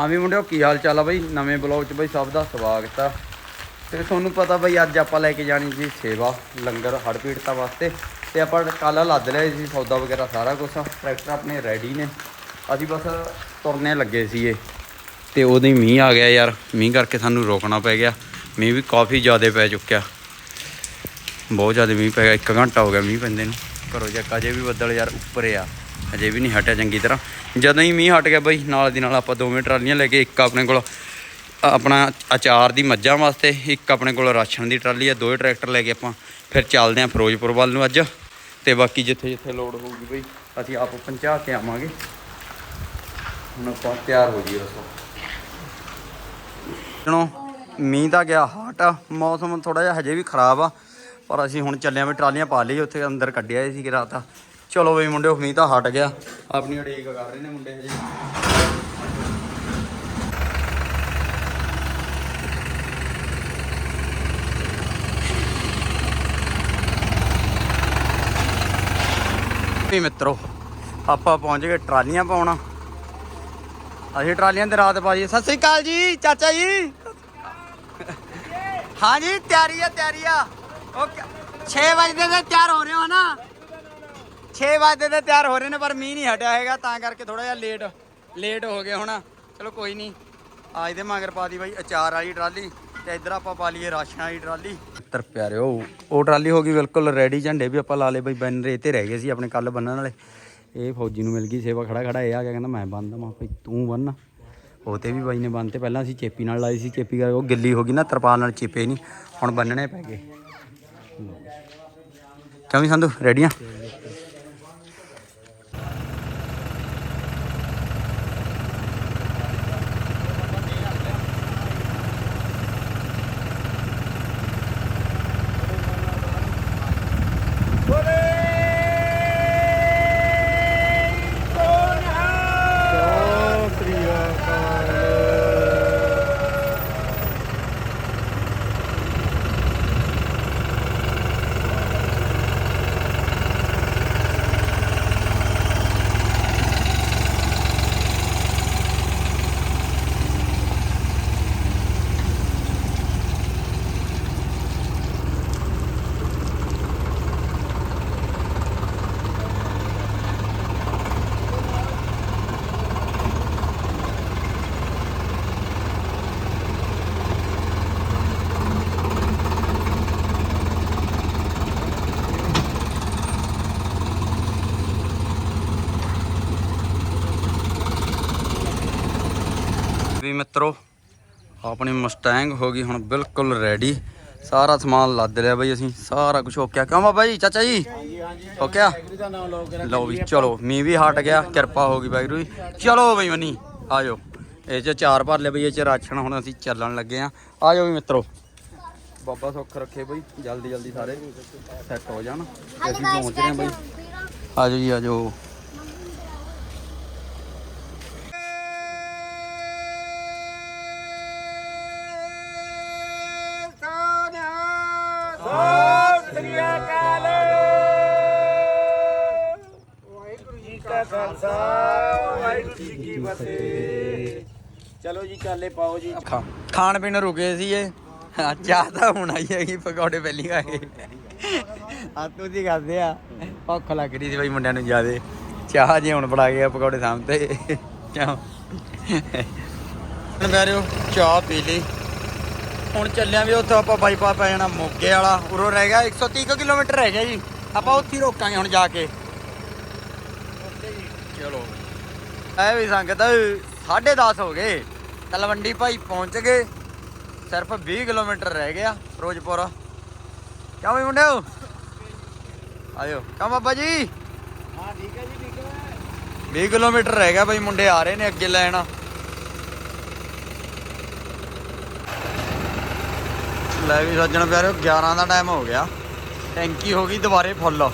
ਹਾਂ ਵੀ ਮੁੰਡਿਓ, ਕੀ ਹਾਲ ਚਾਲ ਆ ਬਈ? ਨਵੇਂ ਬਲੌਗ 'ਚ ਬਈ ਸਭ ਦਾ ਸਵਾਗਤ ਆ। ਤੇ ਤੁਹਾਨੂੰ ਪਤਾ ਬਈ, ਅੱਜ ਆਪਾਂ ਲੈ ਕੇ ਜਾਣੀ ਜੀ ਸੇਵਾ, ਲੰਗਰ, ਹੜ੍ਹ ਪੀੜਤਾਂ ਵਾਸਤੇ। ਤੇ ਆਪਾਂ ਕਾਲਾ ਲੱਦ ਲਿਆ ਸੀ ਸੌਦਾ ਵਗੈਰਾ ਸਾਰਾ ਕੁਝ ਟਰੈਕਟਰ ਆਪਣੇ ਰੈਡੀ ਨੇ। ਅਸੀਂ ਬਸ ਤੁਰਨੇ ਲੱਗੇ ਸੀਗੇ। ਤੇ ਉਦੋਂ ਮੀਂਹ ਆ ਗਿਆ ਯਾਰ। ਮੀਂਹ ਕਰਕੇ ਸਾਨੂੰ ਰੋਕਣਾ ਪੈ ਗਿਆ। ਮੀਂਹ ਵੀ ਕਾਫੀ ਜ਼ਿਆਦਾ ਪੈ ਚੁੱਕਿਆ। ਬਹੁਤ ਜ਼ਿਆਦਾ ਮੀਂਹ ਪੈ ਗਿਆ। 1 ਘੰਟਾ ਹੋ ਗਿਆ ਮੀਂਹ ਪੈਂਦੇ ਨੂੰ। ਘਰੋਂ ਜਾ ਅਜੇ ਵੀ ਬੱਦਲ ਯਾਰ ਉੱਪਰ ਆ। ਅਜੇ ਵੀ ਨਹੀਂ ਹਟਿਆ ਚੰਗੀ ਤਰ੍ਹਾਂ। ਜਦੋਂ ਹੀ ਮੀਂਹ ਹਟ ਗਿਆ ਬਈ, ਨਾਲ ਦੀ ਨਾਲ ਆਪਾਂ ਦੋਵੇਂ ਟਰਾਲੀਆਂ ਲੈ ਕੇ ਇੱਕ ਆਪਣੇ ਕੋਲ ਆਪਣਾ ਅਚਾਰ ਦੀ ਮੱਝਾਂ ਵਾਸਤੇ, ਇੱਕ ਆਪਣੇ ਕੋਲ ਰਾਸ਼ਨ ਦੀ ਟਰਾਲੀ ਆ, ਦੋਵੇਂ ਟਰੈਕਟਰ ਲੈ ਕੇ ਆਪਾਂ ਫਿਰ ਚੱਲਦੇ ਆਂ ਫਿਰੋਜ਼ਪੁਰ ਵੱਲ ਨੂੰ ਅੱਜ। ਤੇ ਬਾਕੀ ਜਿੱਥੇ ਜਿੱਥੇ ਲੋੜ ਹੋਊਗੀ ਬਈ, ਅਸੀਂ ਆਪ ਪਹੁੰਚਾ ਕੇ ਆਵਾਂਗੇ। ਹੁਣ ਆਪਾਂ ਤਿਆਰ ਹੋ ਜੀ ਦੱਸੋ। ਜਣੋ ਮੀਂਹ ਦਾ ਗਿਆ ਹਾਟ ਆ, ਮੌਸਮ ਥੋੜਾ ਜਿਹਾ ਹਜੇ ਵੀ ਖਰਾਬ ਆ, ਪਰ ਅਸੀਂ ਹੁਣ ਚੱਲਿਆ ਵੀ ਟਰਾਲੀਆਂ ਪਾ ਲਈ ਉੱਥੇ ਅੰਦਰ ਕੱਢਿਆ ਸੀ ਕਿ ਰਾਤ ਚਲੋ ਬਈ ਮੁੰਡੇ ਮੀਂਹ ਤਾਂ ਹਟ ਗਿਆ ਆਪਣੀ ਉਡੀਕ ਕਰ ਰਹੇ ਨੇ ਮੁੰਡੇ ਹਜੇ ਵੀ ਮਿੱਤਰੋ ਆਪਾਂ ਪਹੁੰਚ ਗਏ ਟਰਾਲੀਆਂ ਪਾਉਣਾ ਅਸੀਂ ਟਰਾਲੀਆਂ ਦੇ ਰਾਤ ਪਾ ਜੀ ਸਤਿ ਸ੍ਰੀ ਅਕਾਲ ਜੀ ਚਾਚਾ ਜੀ ਹਾਂ ਜੀ ਤਿਆਰੀ ਆ ਤਿਆਰੀ ਆ ਓਕੇ 6 ਵਜੇ ਦੇ ਤਿਆਰ ਹੋ ਰਹੇ ਹੋ ਨਾ 6 ਵਜੇ ਦੇ ਤਿਆਰ ਹੋ ਰਹੇ ਨੇ, ਪਰ ਮੀਂਹ ਨਹੀਂ ਹਟਿਆ ਹੈਗਾ, ਤਾਂ ਕਰਕੇ ਥੋੜਾ ਜਿਹਾ ਲੇਟ ਲੇਟ ਹੋ ਗਏ ਹੁਣ। ਚਲੋ ਕੋਈ ਨਹੀਂ ਅੱਜ ਦੇ ਮਗਰ ਪਾ ਦੀ ਬਾਈ ਅਚਾਰ ਵਾਲੀ ਟਰਾਲੀ ਤੇ ਇੱਧਰ ਆਪਾਂ ਪਾ ਲਈਏ ਰਾਸ਼ਨ ਵਾਲੀ ਟਰਾਲੀ। ਮਿੱਤਰ ਪਿਆਰਿਓ, ਉਹ ਟਰਾਲੀ ਹੋ ਗਈ ਬਿਲਕੁਲ ਰੈਡੀ ਝੰਡੇ ਵੀ ਆਪਾਂ ਲਾ ਲਏ ਬਈ, ਬੈਨਰ ਇਹ ਤੇ ਰਹਿ ਗਏ ਸੀ ਆਪਣੇ ਕੱਲ ਬੰਨਣ ਵਾਲੇ। ਇਹ ਫੌਜੀ ਨੂੰ ਮਿਲ ਗਈ ਸੇਵਾ ਖੜਾ ਖੜਾ, ਇਹ ਆ ਗਿਆ ਕਹਿੰਦਾ ਮੈਂ ਬੰਨਦਾ, ਮੈਂ ਭਾਈ ਤੂੰ ਬੰਨ। ਉਹ ਤੇ ਵੀ ਬਾਈ ਨੇ ਬੰਨ ਤੇ ਪਹਿਲਾਂ ਅਸੀਂ ਚੇਪੀ ਨਾਲ ਲਾਈ ਸੀ, ਚੇਪੀ ਕਰ ਉਹ ਗਿੱਲੀ ਹੋ ਗਈ ਨਾ, ਤਰਪਾਲ ਨਾਲ ਚੇਪੇ ਨਹੀਂ, ਹੁਣ ਬੰਨਣੇ ਪੈ ਗਏ। ਕਿਵੇਂ ਸੰਧੂ ਰੈਡੀਆਂ ਵੀ ਮਿੱਤਰੋ, ਆਪਣੀ ਮਸਟੈਂਗ ਹੋ ਗਈ ਹੁਣ ਬਿਲਕੁਲ ਰੈਡੀ ਸਾਰਾ ਸਮਾਨ ਲੱਦ ਲਿਆ ਬਾਈ ਅਸੀਂ, ਸਾਰਾ ਕੁਝ ਓਕਿਆ ਕਿਉਂ ਬਾਬਾ ਜੀ, ਚਾਚਾ ਜੀ? ਓਕੇ ਲਓ ਵੀ, ਚਲੋ, ਮੀਂਹ ਵੀ ਹਟ ਗਿਆ, ਕਿਰਪਾ ਹੋ ਗਈ ਵਾਹਿਗੁਰੂ ਜੀ। ਚਲੋ ਬਈ ਮਨੀ, ਆਜੋ। ਇਹ ਚ ਚਾਰ ਭਰ ਲਿਆ ਬਈ, ਇਹ ਚ ਰਾਸ਼ਨ ਹੁਣ ਅਸੀਂ ਚੱਲਣ ਲੱਗੇ ਆ। ਆਜੋ ਵੀ ਮਿੱਤਰੋ। ਬਾਬਾ ਸੁੱਖ ਰੱਖੇ ਬਈ ਜਲਦੀ ਜਲਦੀ ਸਾਰੇ ਸੈੱਟ ਹੋ ਜਾਣ। ਅਸੀਂ ਪਹੁੰਚ ਰਹੇ ਹਾਂ ਬਈ। ਆਜੋ ਜੀ, ਆਜੋ। ਕਾ ਖਾਲਸਾ, ਵਾਹਿਗੁਰੂ ਜੀ ਕੀ ਫਤਿਹ। ਚਲੋ ਜੀ, ਚਾਲੇ ਪਾਓ ਜੀ। ਖਾਣ ਪੀਣ ਰੁਕੇ ਸੀ ਇਹ। ਚਾਹ ਤਾਂ ਹੁਣ ਆਈ ਹੈਗੀ, ਪਕੌੜੇ ਪਹਿਲੀ ਖਾ ਕੇ। ਆ ਤੂੰ ਜੀ ਕਰਦੇ ਆ। ਭੁੱਖ ਲੱਗ ਰਹੀ ਸੀ ਬਈ ਮੁੰਡਿਆਂ ਨੂੰ ਜਿਆਦੇ। ਚਾਹ ਜੇ ਹੁਣ ਬਣਾ ਗਿਆ ਪਕੌੜੇ ਸਾਹਮਣੇ ਕਿਉਂ? ਹੁਣ ਪਿਆਰਿਓ, ਚਾਹ ਪੀ ਲਈ। ਹੁਣ ਚੱਲਿਆ ਵੀ ਉੱਥੇ ਆਪਾਂ ਬਾਈਪਾਸ ਪੈ ਜਾਣਾ ਮੋਗੇ ਵਾਲਾ। ਉਰੋਂ ਰਹਿ ਗਿਆ 130 ਕੁ ਕਿਲੋਮੀਟਰ ਰਹਿ ਗਿਆ ਜੀ। ਆਪਾਂ ਉੱਥੇ ਹੀ ਰੋਕਾਂਗੇ ਹੁਣ ਜਾ ਕੇ। ਚਲੋ। ਐ ਵੀ ਸੰਗਤ 10:30 ਹੋ ਗਏ। ਤਲਵੰਡੀ ਭਾਈ ਪਹੁੰਚ ਗਏ। ਸਿਰਫ 20 ਕਿਲੋਮੀਟਰ ਰਹਿ ਗਿਆ ਫਿਰੋਜ਼ਪੁਰ। ਕਿਉਂ ਵੀ ਮੁੰਡਿਓ? ਆਇਓ। ਕਾ ਬਾਬਾ ਜੀ? ਹਾਂ ਠੀਕ ਹੈ ਜੀ ਠੀਕ ਹੈ। 20 ਕਿਲੋਮੀਟਰ ਰਹਿ ਗਿਆ ਬਈ ਮੁੰਡੇ ਆ ਰਹੇ ਨੇ ਅੱਗੇ ਲੈਣ। ਲੈ ਵੀ ਸੱਜਣ ਪਿਆਰਿਓ 11 ਦਾ ਟਾਈਮ ਹੋ ਗਿਆ। ਟੈਂਕੀ ਹੋ ਗਈ ਦੁਬਾਰੇ ਫੁੱਲ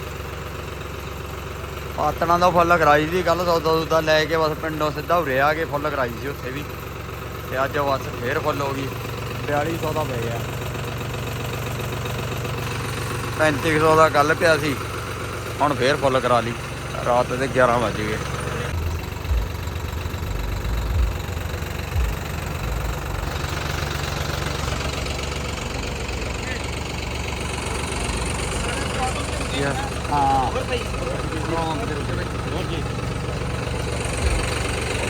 ਆਤਣਾ ਦਾ ਫੁੱਲ ਕਰਾਈ ਸੀ ਕੱਲ ਸੌਦਾ ਸੌਦਾ ਲੈ ਕੇ ਬਸ ਪਿੰਡੋਂ ਸਿੱਧਾ ਉਰੇ ਆ ਕੇ ਫੁੱਲ ਕਰਾਈ ਸੀ ਉੱਥੇ ਵੀ। ਤੇ ਅੱਜ ਬਸ ਫੇਰ ਫੁੱਲ ਹੋ ਗਈ। 4200 ਦਾ ਪੈ ਗਿਆ। 3500 ਦਾ ਕੱਲ ਪਿਆ ਸੀ। ਹੁਣ ਫੇਰ ਫੁੱਲ ਕਰਾ ਲਈ। ਰਾਤ ਦੇ 11 ਵਜ ਗਏ। ਹਾਂ।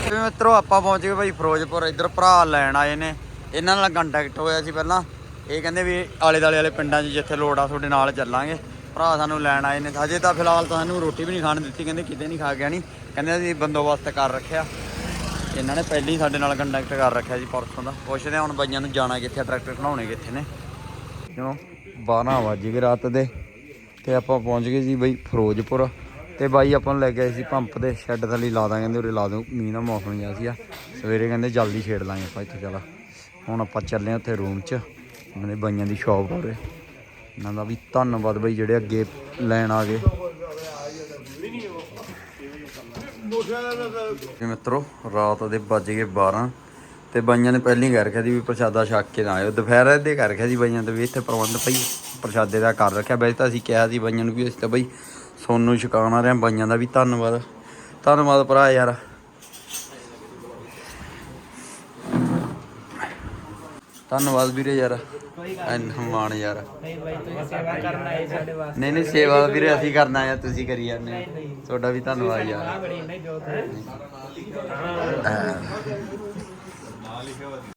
ਜਿਵੇਂ ਮਿੱਤਰੋ, ਆਪਾਂ ਪਹੁੰਚ ਗਏ ਭਾਈ ਫਿਰੋਜ਼ਪੁਰ। ਇੱਧਰ ਭਰਾ ਲੈਣ ਆਏ ਨੇ। ਇਹਨਾਂ ਨਾਲ ਕੰਟੈਕਟ ਹੋਇਆ ਸੀ ਪਹਿਲਾਂ। ਇਹ ਕਹਿੰਦੇ ਵੀ ਆਲੇ ਦਾਲੇ ਵਾਲੇ ਪਿੰਡਾਂ 'ਚ ਜਿੱਥੇ ਲੋੜ ਆ, ਤੁਹਾਡੇ ਨਾਲ ਚੱਲਾਂਗੇ। ਭਰਾ ਸਾਨੂੰ ਲੈਣ ਆਏ ਨੇ। ਹਜੇ ਤਾਂ ਫਿਲਹਾਲ ਤਾਂ ਸਾਨੂੰ ਰੋਟੀ ਵੀ ਨਹੀਂ ਖਾਣ ਦਿੱਤੀ। ਕਹਿੰਦੇ ਕਿਤੇ ਨਹੀਂ ਖਾ ਗਿਆ ਨਹੀਂ ਕਹਿੰਦੇ ਅਸੀਂ ਬੰਦੋਬਸਤ ਕਰ ਰੱਖਿਆ। ਇਹਨਾਂ ਨੇ ਪਹਿਲਾਂ ਹੀ ਸਾਡੇ ਨਾਲ ਕੰਟੈਕਟ ਕਰ ਰੱਖਿਆ ਜੀ ਪਰਸੋਂ ਦਾ। ਪੁੱਛਦੇ ਹੁਣ ਬਾਈਆਂ ਨੂੰ ਜਾਣਾ ਕਿੱਥੇ ਟਰੈਕਟਰ ਖੜਾਉਣੇ ਕਿੱਥੇ ਨੇ। ਕਿਉਂ? 12 ਵਜੇ ਰਾਤ ਦੇ। ਤੇ ਆਪਾਂ ਪਹੁੰਚ ਗਏ ਜੀ ਬਈ ਫਿਰੋਜ਼ਪੁਰ। ਤੇ ਬਾਈ ਆਪਾਂ ਨੂੰ ਲੈ ਕੇ ਆਏ ਸੀ ਪੰਪ ਦੇ ਸ਼ੈੱਡ ਥੱਲੇ ਲਾ ਦਾਂ ਕਹਿੰਦੇ ਉਰੇ ਲਾ ਦੋ ਮੀਂਹ ਦਾ ਮੌਸਮ ਜਿਹਾ ਸੀਗਾ। ਸਵੇਰੇ ਕਹਿੰਦੇ ਜਲਦੀ ਛੇੜ ਲਾਂਗੇ ਆਪਾਂ ਇੱਥੇ, ਚਲਾ। ਹੁਣ ਆਪਾਂ ਚੱਲੇ ਹਾਂ ਉੱਥੇ ਰੂਮ 'ਚ ਉਹਨਾਂ ਦੇ ਬਾਈਆਂ ਦੀ ਸ਼ਾਪ ਉਰੇ। ਇਹਨਾਂ ਦਾ ਵੀ ਧੰਨਵਾਦ ਬਾਈ, ਜਿਹੜੇ ਅੱਗੇ ਲੈਣ ਆ ਗਏ। ਜੀ ਮਿੱਤਰੋ, ਰਾਤ ਦੇ ਵੱਜ ਗਏ 12 ਤੇ ਬਾਈਆਂ ਨੇ ਪਹਿਲਾਂ ਹੀ ਕਰ ਰੱਖਿਆ ਸੀ ਵੀ ਪ੍ਰਸ਼ਾਦਾ ਛਕ ਕੇ ਨਾ ਆਇਓ। ਦੁਪਹਿਰ ਦੇ ਕਰ ਰੱਖਿਆ ਸੀ ਬਾਈਆਂ ਤੇ ਵੀ ਇੱਥੇ ਪ੍ਰਬੰਧ ਪਈ, ਪ੍ਰਸ਼ਾਦੇ ਦਾ ਕਰ ਰੱਖਿਆ। ਵੈਸੇ ਤਾਂ ਅਸੀਂ ਕਿਹਾ ਸੀ ਬਾਈਆਂ ਨੂੰ ਵੀ ਅਸੀਂ ਤਾਂ ਬਈ ਸੋਨੂੰ ਛਕਾਉਣ ਆ ਰਹੇ ਬਾਈਆਂ ਦਾ ਵੀ ਧੰਨਵਾਦ। ਧੰਨਵਾਦ ਭਰਾ ਯਾਰ। ਧੰਨਵਾਦ ਵੀਰੇ ਯਾਰ। ਇੰਨਾ ਮਾਣ ਯਾਰ। ਨਹੀਂ ਬਾਈ ਤੁਸੀਂ ਸੇਵਾ ਕਰਨ ਆਏ ਸਾਡੇ ਵਾਸਤੇ ਨਹੀਂ ਨਹੀਂ ਸੇਵਾ ਵੀਰੇ ਅਸੀਂ ਕਰਨਾ ਆ ਤੁਸੀਂ ਕਰੀ ਜਾਂਦੇ। ਤੁਹਾਡਾ ਵੀ ਧੰਨਵਾਦ ਯਾਰ।